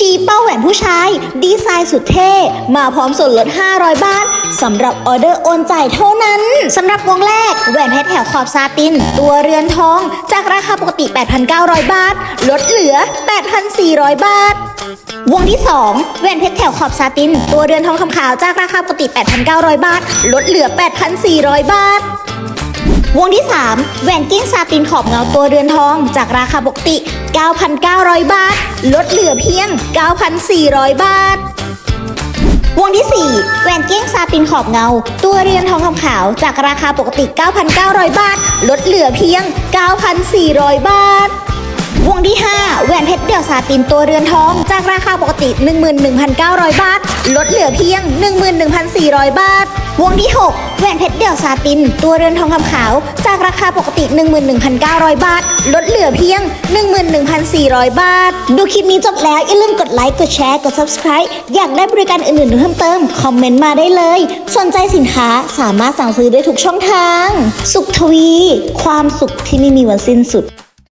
ชี้เป้าแหวนผู้ชาย ดีไซน์สุดเท่ มาพร้อมส่วนลด 500 บาทสำหรับออเดอร์โอนจ่ายเท่านั้นสำหรับวงแรก แหวนเพชรแถวขอบซาติน ตัวเรือนทอง จากราคาปกติ 8,900 บาท ลดเหลือ 8,400 บาท วงที่ 2แหวนเพชรแถวขอบซาติน ตัวเรือนทองคำขาวจากราคาปกติ 8,900 บาท ลดเหลือ 8,400 บาท วงที่ 3แหวนกิ้งซาตินขอบเงาตัวเรือนทองจากราคาปกติ 9,900 บาท ลดเหลือเพียง 9,400 บาท วงที่ 4แหวนเก้งซาตินขอบเงา ตัวเรือนทองคำขาวจากราคาปกติ 9,900 บาท ลดเหลือเพียง 9,400 บาท วงที่ 5แหวนเพชรเดี่ยวซาตินตัวเรือนทอง จากราคาปกติ 11,900 บาท ลดเหลือเพียง 11,400 บาท วงที่ 6 แหวนเพชรเดี่ยวซาติน ตัวเรือนทองคำขาว จากราคาปกติ 11,900 บาท ลดเหลือเพียง 11,400 บาท ดูคลิปนี้จบแล้ว อย่าลืมกดไลค์ กดแชร์ กด subscribe อยากได้บริการอื่นๆเพิ่มเติม คอมเมนต์มาได้เลย สนใจสินค้าสามารถสั่งซื้อได้ทุกช่องทาง สุขทวี ความสุขที่ไม่มีวันสิ้นสุด